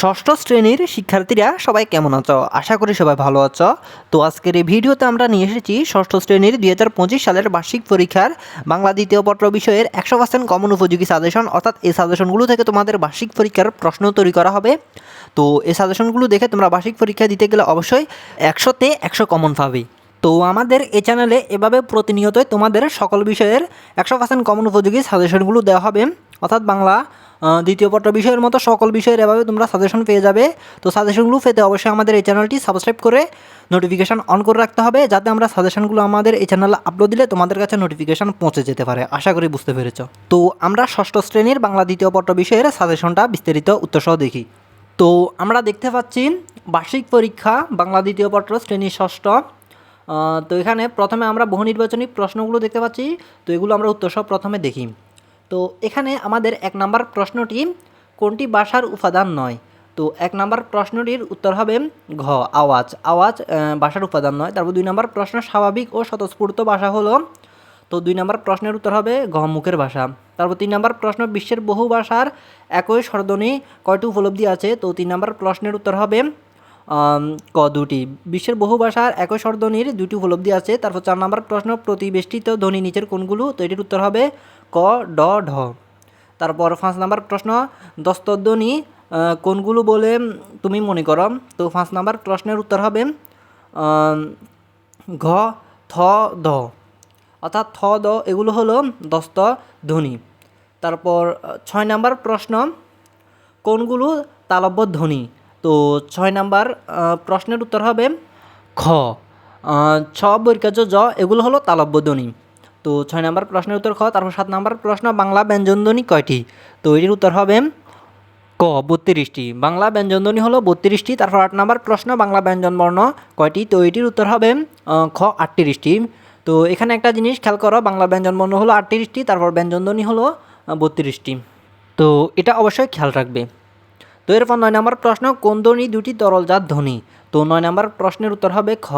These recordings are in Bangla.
ষষ্ঠ শ্রেণির শিক্ষার্থীরা সবাই কেমন আছো? আশা করি সবাই ভালো আছো। তো আজকের এই ভিডিওতে আমরা নিয়ে এসেছি ষষ্ঠ শ্রেণির দুই হাজার পঁচিশ সালের বার্ষিক পরীক্ষার বাংলা দ্বিতীয় পত্র বিষয়ের একশো পার্সেন্ট কমন উপযোগী সাজেশন অর্থাৎ এই সাজেশনগুলো থেকে তোমাদের বার্ষিক পরীক্ষার প্রশ্ন তৈরি করা হবে। তো এই সাজেশনগুলো দেখে তোমরা বার্ষিক পরীক্ষা দিতে গেলে অবশ্যই একশোতে একশো কমন পাবে। তো আমাদের এ চ্যানেলে এভাবে প্রতিনিয়তই তোমাদের সকল বিষয়ের একশো পার্সেন্ট কমন উপযোগী সাজেশনগুলো দেওয়া হবে। অর্থাৎ বাংলা দ্বিতীয় পত্র বিষয়ের মতো সকল বিষয়ের এভাবে তোমরা সাজেশন পেয়ে যাবে। তো সাজেশনগুলো পেতে অবশ্যই আমাদের এই চ্যানেলটি সাবস্ক্রাইব করে নোটিফিকেশান অন করে রাখতে হবে, যাতে আমরা সাজেশনগুলো আমাদের এই চ্যানেলে আপলোড দিলে তোমাদের কাছে নোটিফিকেশান পৌঁছে যেতে পারে। আশা করি বুঝতে পেরেছ। তো আমরা ষষ্ঠ শ্রেণির বাংলা দ্বিতীয় পত্র বিষয়ের সাজেশনটা বিস্তারিত উত্তরসহ দেখি। তো আমরা দেখতে পাচ্ছি বার্ষিক পরীক্ষা বাংলা দ্বিতীয় পত্র শ্রেণি ষষ্ঠ। তো এখানে প্রথমে আমরা বহু নির্বাচনী প্রশ্নগুলো দেখতে পাচ্ছি। তো এগুলো আমরা উত্তরসহ প্রথমে দেখি। তো এখানে আমাদের এক নম্বর প্রশ্নটি, কোনটি ভাষার উপাদান নয়? তো এক নম্বর প্রশ্নটির উত্তর হবে ঘ, আওয়াজ। আওয়াজ ভাষার উপাদান নয়। তারপর দুই নম্বর প্রশ্ন স্বাভাবিক ও স্বতঃস্ফূর্ত ভাষা হলো। তো দুই নম্বর প্রশ্নের উত্তর হবে ঘ, মুখের ভাষা তারপর তিন নম্বর প্রশ্ন, বিশ্বের বহু ভাষার একই স্বরধ্বনি কয়টি উপলব্ধি আছে? তো তিন নম্বর প্রশ্নের উত্তর হবে ক, দুটি। বিশ্বের বহু ভাষার একই স্বরধ্বনির দুটি উপলব্ধি আছে। তারপর চার নম্বর প্রশ্ন, প্রতিবেষ্টিত ধ্বনি নিচের কোনগুলো তো এটির উত্তর হবে ক, ড, ঢ। তারপর পাঁচ নম্বর প্রশ্ন, দস্তধ্বনি কোনগুলো বলে তুমি মনে করো? তো পাঁচ নম্বর প্রশ্নের উত্তর হবে ঘ, থ, দ। অর্থাৎ থ, দ এগুলো হলো দস্ত ধ্বনি তারপর ছয় নম্বর প্রশ্ন, কোনগুলো তালব্য ধ্বনি তো ছয় নাম্বার প্রশ্নের উত্তর হবে, খ। ছ বৈকার্য জ এগুলো হলো তালব্য ধ্বনি তো ছয় নাম্বার প্রশ্নের উত্তর খ, তারপর সাত নাম্বার প্রশ্ন, বাংলা ব্যঞ্জনধ্বনি কয়টি? তো এটির উত্তর হবে ক, বত্রিশটি। বাংলা ব্যঞ্জনধ্বনি হলো বত্রিশটি, তারপর আট নাম্বার প্রশ্ন, বাংলা ব্যঞ্জন বর্ণ কয়টি? তো এটির উত্তর হবে খ, আটত্রিশটি। তো এখানে একটা জিনিস খেয়াল করো, বাংলা ব্যঞ্জন বর্ণ হলো আটত্রিশটি, তারপর ব্যঞ্জনধ্বনি হলো বত্রিশটি। তো এটা অবশ্যই খেয়াল রাখবে। তো এরপর নয় নম্বর প্রশ্ন, কোন ধ্বনি দুটি তরলজাত ধ্বনি? তো নয় নম্বর প্রশ্নের উত্তর হবে খ।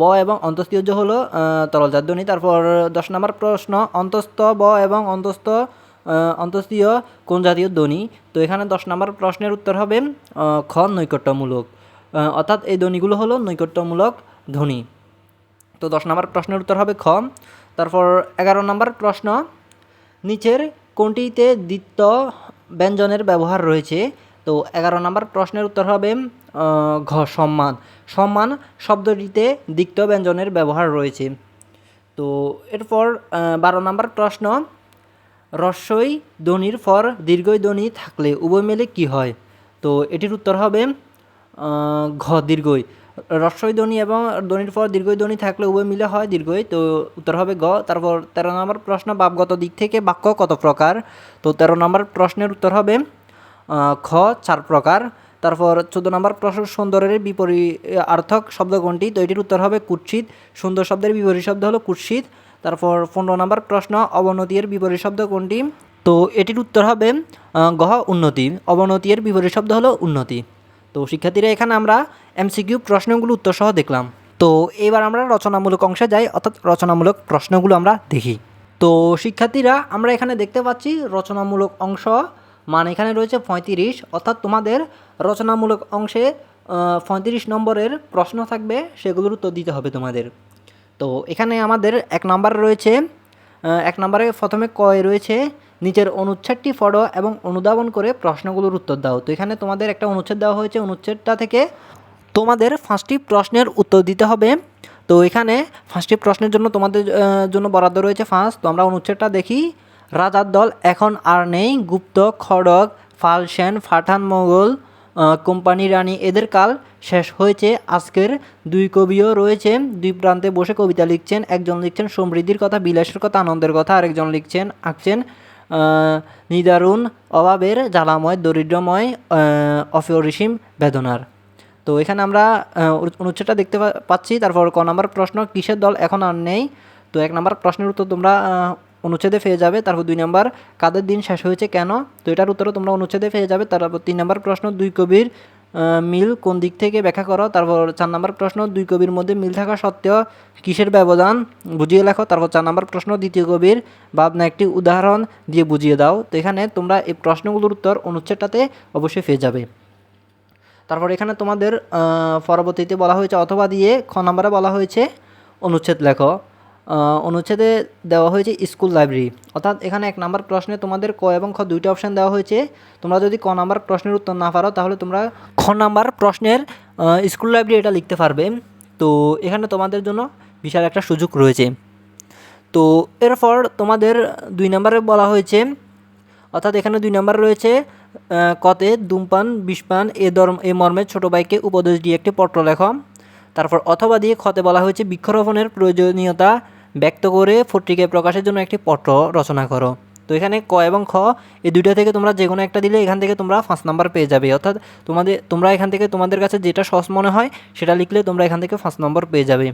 ব এবং অন্তস্থীয় জ হলো আহ, তরলজাত ধ্বনি তারপর দশ নম্বর প্রশ্ন অন্তস্থ ব এবং অন্তস্থ অন্তস্থীয় কোন জাতীয় ধ্বনি? তো এখানে দশ নম্বর প্রশ্নের উত্তর হবে খ নৈকট্যমূলক। অর্থাৎ এই ধ্বনিগুলো হলো নৈকট্যমূলক ধ্বনি। তো দশ নম্বর প্রশ্নের উত্তর হবে খ। তারপর এগারো নম্বর প্রশ্ন নিচের কোনটিতে দ্বিত্ব ব্যঞ্জনের ব্যবহার রয়েছে? তো এগারো নম্বর প্রশ্নের উত্তর হবে ঘ, সম্মান। সম্মান শব্দটিতে দ্বিত্ব ব্যঞ্জনের ব্যবহার রয়েছে। তো এরপর বারো নম্বর প্রশ্ন রস্বই ধ্বনির পর দীর্ঘই ধ্বনি থাকলে উভয় মিলে কি হয়? তো এটির উত্তর হবে ঘ, দীর্ঘই। রস্বই ধ্বনি এবং ধ্বনির পর দীর্ঘই ধ্বনি থাকলে উভয় মিলে হয় দীর্ঘই। তো উত্তর হবে গ। তারপর তেরো নম্বর প্রশ্ন, বাপগত দিক থেকে বাক্য কত প্রকার? তো তেরো নম্বর প্রশ্নের উত্তর হবে খ, চার প্রকার। তারপর চোদ্দ নম্বর প্রশ্ন সুন্দরের বিপরীতার্থক শব্দ কোনটি তো এটির উত্তর হবে কুৎসিত। সুন্দর শব্দের বিপরীত শব্দ হলো কুৎসিত। তারপর পনেরো নম্বর, প্রশ্ন, অবনতির বিপরীত শব্দ কোনটি তো এটির উত্তর হবে গহ উন্নতি। অবনতির বিপরীত শব্দ হলো উন্নতি। তো শিক্ষার্থীরা, এখানে আমরা এমসিকিউ প্রশ্নগুলো উত্তর সহ দেখলাম। তো এবার আমরা রচনামূলক অংশে যাই, অর্থাৎ রচনামূলক প্রশ্নগুলো আমরা দেখি। তো শিক্ষার্থীরা, আমরা এখানে দেখতে পাচ্ছি রচনামূলক অংশ। মান এখানে রয়েছে পঁয়ত্রিশ, অর্থাৎ তোমাদের রচনামূলক অংশে পঁয়ত্রিশ নম্বরের প্রশ্ন থাকবে, সেগুলোর উত্তর দিতে হবে তোমাদের। তো এখানে আমাদের এক নাম্বার রয়েছে এক নম্বরে প্রথমে কয় রয়েছে, নিচের অনুচ্ছেদটি পড়ো এবং অনুধাবন করে প্রশ্নগুলোর উত্তর দাও। তো এখানে তোমাদের একটা অনুচ্ছেদ দেওয়া হয়েছে, অনুচ্ছেদটা থেকে তোমাদের পাঁচটি প্রশ্নের উত্তর দিতে হবে। তো এখানে পাঁচটি প্রশ্নের জন্য তোমাদের জন্য বরাদ্দ রয়েছে পাঁচ তো আমরা অনুচ্ছেদটা দেখি। রাজার দল এখন আর নেই। গুপ্ত, খড়গ, ফালসেন ফাঠান মোগল কোম্পানি রানী এদের কাল শেষ হয়েছে। আজকের দুই কবিও রয়েছে। দুই প্রান্তে বসে কবিতা লিখছেন, একজন লিখছেন সমৃদ্ধির কথা, বিলাসের কথা, আনন্দের কথা, আরেকজন লিখছেন, আঁকছেন নিদারুণ অভাবের জ্বালাময়, দরিদ্রময় অপরিসীম বেদনার। তো এখানে আমরা অনুচ্ছেদটা দেখতে পাচ্ছি। তারপর ক নম্বর প্রশ্ন, কিসের দল এখন আর নেই? তো এক নম্বর প্রশ্নের উত্তর তোমরা অনুচ্ছেদে পেয়ে যাবে, তারপর দুই নম্বর, কাদের দিন শেষ হয়েছে কেন? তো এটার উত্তরও তোমরা অনুচ্ছেদে পেয়ে যাবে, তারপর তিন নম্বর প্রশ্ন, দুই কবির মিল কোন দিক থেকে ব্যাখ্যা করো? তারপর চার নম্বর প্রশ্ন, দুই কবির মধ্যে মিল থাকা সত্ত্বেও কিসের ব্যবধান? বুঝিয়ে লেখো, তারপর চার নম্বর প্রশ্ন, দ্বিতীয় কবির ভাবনা একটি উদাহরণ দিয়ে বুঝিয়ে দাও। তো এখানে তোমরা এই প্রশ্নগুলোর উত্তর অনুচ্ছেদটাতে অবশ্যই পেয়ে যাবে। তারপর এখানে তোমাদের পরবর্তীতে বলা হয়েছে, অথবা দিয়ে খ নম্বরে বলা হয়েছে, অনুচ্ছেদ লেখো। অনুচ্ছেদে দেওয়া হয়েছে স্কুল লাইব্রেরি। অর্থাৎ এখানে এক নাম্বার প্রশ্নে তোমাদের ক এবং খ দুইটা অপশান দেওয়া হয়েছে। তোমরা যদি ক নাম্বার প্রশ্নের উত্তর না পারো, তাহলে তোমরা খ নাম্বার প্রশ্নের স্কুল লাইব্রেরি এটা লিখতে পারবে। তো এখানে তোমাদের জন্য বিশাল একটা সুযোগ রয়েছে। তো এরপর তোমাদের দুই নম্বরে বলা হয়েছে, অর্থাৎ এখানে দুই নম্বর রয়েছে কতে ধূমপান, বিষপান, এ ধর্ম, এ মর্মে ছোটো ভাইকে উপদেশ দিয়ে একটি পত্র লেখো। তারপর অথবা দিয়ে খতে বলা হয়েছে বৃক্ষরোপণের প্রয়োজনীয়তা ব্যক্ত করে পত্রিকায় প্রকাশের জন্য একটি পত্র রচনা করো। তো এখানে ক এবং খ, এই দুইটা থেকে তোমরা যে কোনো একটা দিলে এখান থেকে তোমরা ফার্স্ট নাম্বার পেয়ে যাবে। অর্থাৎ তোমাদের, তোমরা এখান থেকে তোমাদের কাছে যেটা সহজ মনে হয়, সেটা লিখলে তোমরা এখান থেকে ফার্স্ট নম্বর পেয়ে যাবে।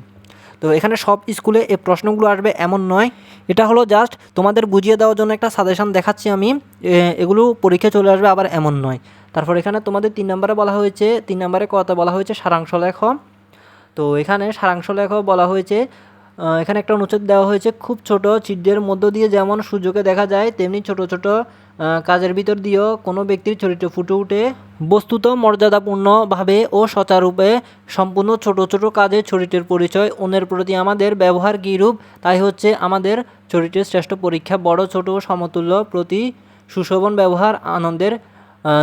তো এখানে সব স্কুলে এই প্রশ্নগুলো আসবে এমন নয়। এটা হলো জাস্ট তোমাদের বুঝিয়ে দেওয়ার জন্য একটা সাজেশন দেখাচ্ছি আমি। এগুলো পরীক্ষা চলে আসবে আবার এমন নয়। তারপর এখানে তোমাদের তিন নম্বরে বলা হয়েছে, তিন নম্বরে কথা বলা হয়েছে? সারাংশ লেখ। তো এখানে সারাংশ লেখ বলা হয়েছে এখানে একটা অনুচ্ছেদ দেওয়া হয়েছে, খুব ছোট ছিদ্রের মধ্য দিয়ে যেমন সূর্যকে দেখা যায়, তেমনি ছোট ছোট কাজের ভিতর দিয়েও কোনো ব্যক্তির চরিত্র ফুটে উঠে। বস্তুত মর্যাদাপূর্ণভাবে ও সচারূপে সম্পূর্ণ ছোট ছোট কাজে চরিত্রের পরিচয়, অন্যের প্রতি আমাদের ব্যবহার কীরূপ, তাই হচ্ছে আমাদের চরিত্রের শ্রেষ্ঠ পরীক্ষা, বড়, ছোট সমতুল্য প্রতি সুশোভন, ব্যবহার, আনন্দের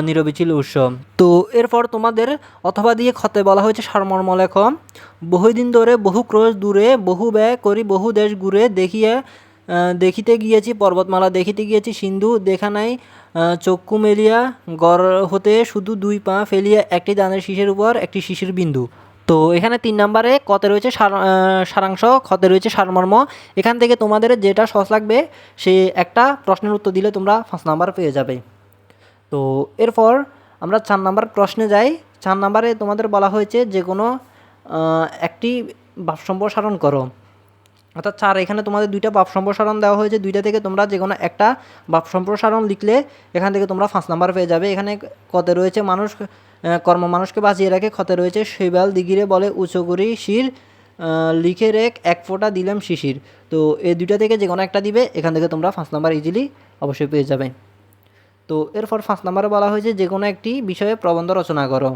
নিরবিচ্ছিন্ন উৎস তো এরপর তোমাদের অথবা দিয়ে খতে বলা হয়েছে সারমর্ম লেখ। বহুদিন ধরে বহু ক্রোশ দূরে, বহু ব্যয় করি, বহু দেশ ঘুরে দেখিয়ে দেখিতে গিয়েছি, পর্বতমালা দেখিতে গিয়েছি, সিন্ধু দেখা নাই চক্ষু মেলিয়া, গড় হতে শুধু দুই পা ফেলিয়া একটি দানের শীষের উপর, একটি শিশির বিন্দু। তো এখানে তিন নম্বরে কতে রয়েছে সার- সারাংশ, খতে রয়েছে সারমর্ম। এখান থেকে তোমাদের যেটা সহজ লাগবে, সে একটা প্রশ্নের উত্তর দিলে তোমরা ফার্স্ট নাম্বার পেয়ে যাবে। তো এরপর আমরা চার নাম্বার প্রশ্নে যাই। চার নাম্বারে তোমাদের বলা হয়েছে যে কোনো একটি ভাব সম্প্রসারণ করো। অর্থাৎ চার, এখানে তোমাদের দুইটা ভাব সম্প্রসারণ দেওয়া হয়েছে। দুইটা থেকে তোমরা যে কোনো একটা ভাব সম্প্রসারণ লিখলে এখান থেকে তোমরা ফার্স্ট নাম্বার পেয়ে যাবে। এখানে কতে রয়েছে মানুষ কর্ম মানুষকে বাঁচিয়ে রাখে। ক্ষতে রয়েছে শৈবাল দিগিরে বলে উঁচু করি শির লিখে রেখ, এক ফোঁটা দিলাম শিশির। তো এই দুইটা থেকে যে কোনো একটা দিবে, এখান থেকে তোমরা ফার্স্ট নাম্বার ইজিলি অবশ্যই পেয়ে যাবে। তো এরপর পাঁচ নম্বরে বলা হয়েছে যে কোনো একটি বিষয়ে প্রবন্ধ রচনা করো।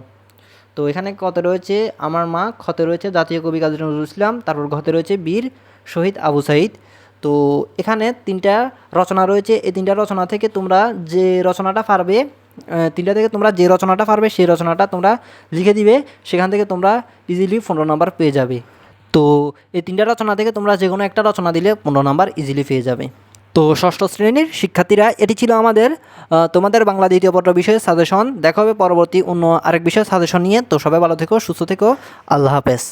তো এখানে কত রয়েছে আমার মা, ক্ষতে রয়েছে জাতীয় কবি কাজী নজরুল ইসলাম, তারপর ঘতে রয়েছে বীর শহীদ আবু সাইদ তো এখানে তিনটা রচনা রয়েছে, এই তিনটা রচনা থেকে তোমরা যে রচনাটা পারবে তিনটা থেকে তোমরা যে রচনাটা পারবে, সেই রচনাটা তোমরা লিখে দিবে, সেখান থেকে তোমরা ইজিলি পনেরো নাম্বার পেয়ে যাবে। তো এই তিনটা রচনা থেকে তোমরা যে কোনো একটা রচনা দিলে পনেরো নাম্বার ইজিলি পেয়ে যাবে। তো ষষ্ঠ শ্রেণির শিক্ষার্থীরা, এটি ছিল আমাদের তোমাদের বাংলা দ্বিতীয় পত্র বিষয়ে সাজেশন দেখা হবে পরবর্তী অন্য আরেক বিষয়ে সাজেশন নিয়ে। তো সবাই ভালো থেকো, সুস্থ থেকো। আল্লাহ হাফেজ।